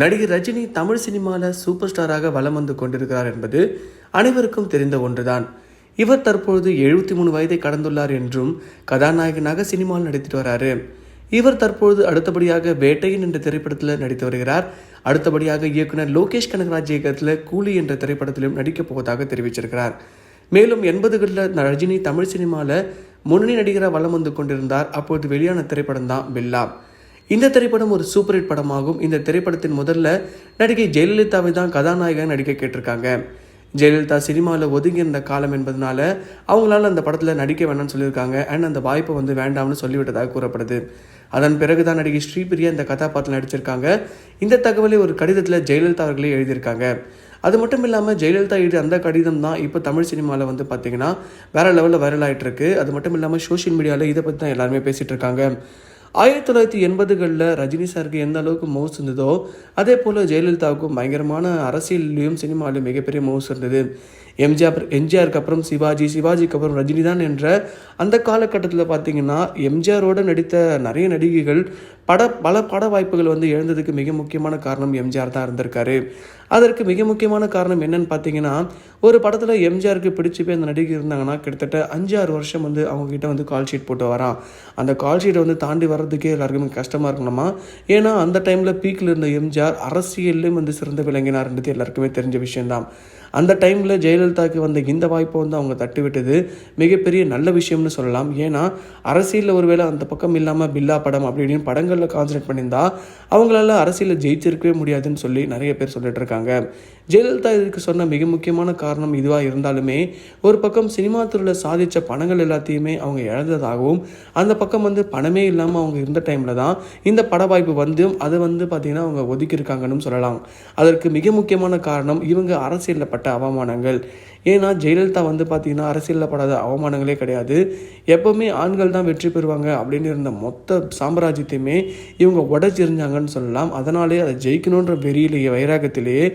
நடிகர் ரஜினி தமிழ் சினிமாவில் சூப்பர் ஸ்டாராக வலம் வந்து கொண்டிருக்கிறார் என்பது அனைவருக்கும் தெரிந்த ஒன்றுதான். இவர் தற்பொழுது எழுபத்தி மூணு வயதை கடந்துள்ளார் என்றும் கதாநாயகனாக சினிமாவில் நடித்துட்டு வராரு. இவர் தற்பொழுது அடுத்தபடியாக வேட்டையன் என்ற திரைப்படத்தில் நடித்து வருகிறார். அடுத்தபடியாக இயக்குனர் லோகேஷ் கனகராஜ் இயக்கத்தில் கூலி என்ற திரைப்படத்திலும் நடிக்கப் போவதாக தெரிவிச்சிருக்கிறார். மேலும் எண்பதுகளில் ரஜினி தமிழ் சினிமாவில் முன்னணி நடிகராக வலம் வந்து கொண்டிருந்தார். அப்போது வெளியான திரைப்படம் தான் பில்லா. இந்த திரைப்படம் ஒரு சூப்பர் ஹிட் படமாகும். இந்த திரைப்படத்தின் முதல்ல நடிகை ஜெயலலிதாவை தான் கதாநாயகன் நடிக்க கேட்டிருக்காங்க. ஜெயலலிதா சினிமாவில் ஒதுங்கி இருந்த காலம் என்பதனால அவங்களால அந்த படத்தில் நடிக்க வேணாம்னு சொல்லியிருக்காங்க. அண்ட் அந்த வாய்ப்பை வந்து வேண்டாம்னு சொல்லிவிட்டதாக கூறப்படுது. அதன் பிறகு தான் நடிகை ஸ்ரீபிரியா இந்த கதாபாத்திரம் நடிச்சிருக்காங்க. இந்த தகவலை ஒரு கடிதத்தில் ஜெயலலிதா அவர்களே எழுதியிருக்காங்க. அது மட்டும் இல்லாமல் ஜெயலலிதா எழுதிய அந்த கடிதம் தான் இப்போ தமிழ் சினிமாவில் வந்து பார்த்தீங்கன்னா வேற லெவலில் வைரல் ஆகிட்டு இருக்கு அது மட்டும் இல்லாமல் சோஷியல் மீடியாவில் இதை பற்றி தான் எல்லாருமே பேசிகிட்டு இருக்காங்க. ஆயிரத்தி தொள்ளாயிரத்தி எண்பதுகளில் ரஜினி சாருக்கு எந்த அளவுக்கு மவுஸ் இருந்ததோ அதே போல் ஜெயலலிதாவுக்கும் பயங்கரமான அரசியல்லையும் சினிமாலையும் மிகப்பெரிய மவுஸ் இருந்தது. எம்ஜிஆர் எம்ஜிஆருக்கு அப்புறம் சிவாஜி சிவாஜிக்கு அப்புறம் ரஜினி தான் என்ற அந்த காலகட்டத்தில் பார்த்தீங்கன்னா எம்ஜிஆரோட நடித்த நிறைய நடிகைகள் பட பல பட வாய்ப்புகள் வந்து எழுந்ததுக்கு மிக முக்கியமான காரணம் எம்ஜிஆர் தான் இருந்திருக்காரு. அதற்கு மிக முக்கியமான காரணம் என்னன்னு பார்த்தீங்கன்னா ஒரு படத்தில் எம்ஜிஆருக்கு பிடிச்சி போய் அந்த நடிகை இருந்தாங்கன்னா கிட்டத்தட்ட அஞ்சு ஆறு வருஷம் வந்து அவங்க கிட்ட வந்து கால் ஷீட் போட்டு வரான். அந்த கால் ஷீட்டை வந்து தாண்டி வர்றதுக்கே எல்லாருக்குமே கஷ்டமாக இருக்கணுமா? ஏன்னா அந்த டைமில் பீக்கில் இருந்த எம்ஜிஆர் அரசியல்லையும் வந்து சிறந்து விளங்கினார்ன்றது எல்லாருக்குமே தெரிஞ்ச விஷயம்தான். அந்த டைமில் ஜெயலலிதாவுக்கு வந்த இந்த வாய்ப்பை வந்து அவங்க தட்டிவிட்டது மிகப்பெரிய நல்ல விஷயம்னு சொல்லலாம். ஏன்னா அரசியலில் ஒருவேளை அந்த பக்கம் இல்லாமல் பில்லா படம் அப்படி இப்படின்னு படங்களில் கான்சன்ட்ரேட் பண்ணியிருந்தா அவங்களால அரசியலில் ஜெயிச்சிருக்கவே முடியாதுன்னு சொல்லி நிறைய பேர் சொல்லிட்டு இருக்காங்க. ஜெயலலிதா இதுக்கு சொன்ன மிக முக்கியமான காரணம் இதுவாக இருந்தாலுமே ஒரு பக்கம் சினிமா துறையில் சாதித்த பணங்கள் எல்லாத்தையுமே அவங்க இழந்ததாகவும் அந்த பக்கம் வந்து பணமே இல்லாமல் அவங்க இருந்த டைமில் தான் இந்த பட வாய்ப்பு வந்தும் அதை வந்து பார்த்திங்கன்னா அவங்க ஒதுக்கியிருக்காங்கன்னு சொல்லலாம். அதற்கு மிக முக்கியமான காரணம் இவங்க அரசியலில் பட்ட அவமானங்கள். ஏன்னா ஜெயலலிதா வந்து பார்த்திங்கன்னா அரசியலில் படாத அவமானங்களே கிடையாது. எப்போவுமே ஆண்கள் தான் வெற்றி பெறுவாங்க அப்படின்னு இருந்த மொத்த சாம்ராஜ்யத்தையுமே இவங்க உடச்சிருந்தாங்கன்னு சொல்லலாம். அதனாலே அதை ஜெயிக்கணுன்ற வெறியிலேயே வைராகத்திலேயே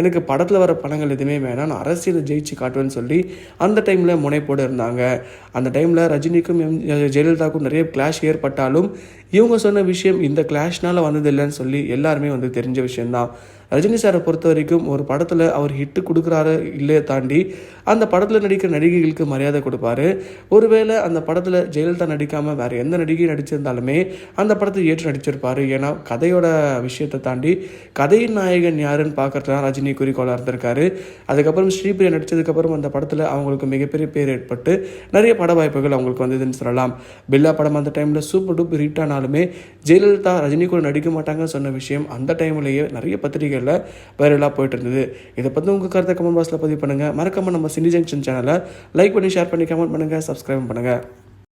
எனக்கு படத்தில் வர படங்கள் எதுவுமே வேணாம். நான் அரசியலை ஜெயிச்சு காட்டுவேன்னு சொல்லி அந்த டைமில் முனைப்போடு இருந்தாங்க. அந்த டைமில் ரஜினிக்கும் எம் ஜெயலலிதாவுக்கும் நிறைய கிளாஷ் ஏற்பட்டாலும் இவங்க சொன்ன விஷயம் இந்த கிளாஷ்னால் வந்ததில்லைன்னு சொல்லி எல்லாருமே வந்து தெரிஞ்ச விஷயம்தான். ரஜினி சாரை பொறுத்த வரைக்கும் ஒரு படத்தில் அவர் ஹிட்டு கொடுக்குறாரு இல்லையே தாண்டி அந்த படத்தில் நடிக்கிற நடிகைகளுக்கு மரியாதை கொடுப்பாரு. ஒருவேளை அந்த படத்தில் ஜெயலலிதா நடிக்காமல் வேறு எந்த நடிகை நடிச்சிருந்தாலுமே அந்த படத்தை ஏற்று நடிச்சிருப்பார். ஏன்னா கதையோட விஷயத்தை தாண்டி கதையின் நாயகன் யாருன்னு பார்க்கறது தான் ரஜினி குறிக்கோளாக இருந்திருக்காரு. அதுக்கப்புறம் ஸ்ரீபிரியா நடித்ததுக்கப்புறம் அந்த படத்தில் அவங்களுக்கு மிகப்பெரிய பேர் ஏற்பட்டு நிறைய பட வாய்ப்புகள் அவங்களுக்கு வந்ததுன்னு சொல்லலாம். பில்லா படம் அந்த டைமில் சூப்பர் டூப் ஹிட் ஆனாலுமே ஜெயலலிதா ரஜினி கூட நடிக்க மாட்டாங்கன்னு சொன்ன விஷயம் அந்த டைம்லேயே நிறைய பத்திரிகைகளில் வைரலாக போயிட்டு இருந்தது இதை பற்றி உங்கள் கருத்தை கமெண்ட் பாக்ஸில் பதிவு பண்ணுங்கள் மறக்காமல் நம்ம சினி ஜங்ஷன் சேனலை லைக் பண்ணி ஷேர் பண்ணி கமெண்ட் பண்ணுங்கள் சப்ஸ்கிரைப் பண்ணுங்கள்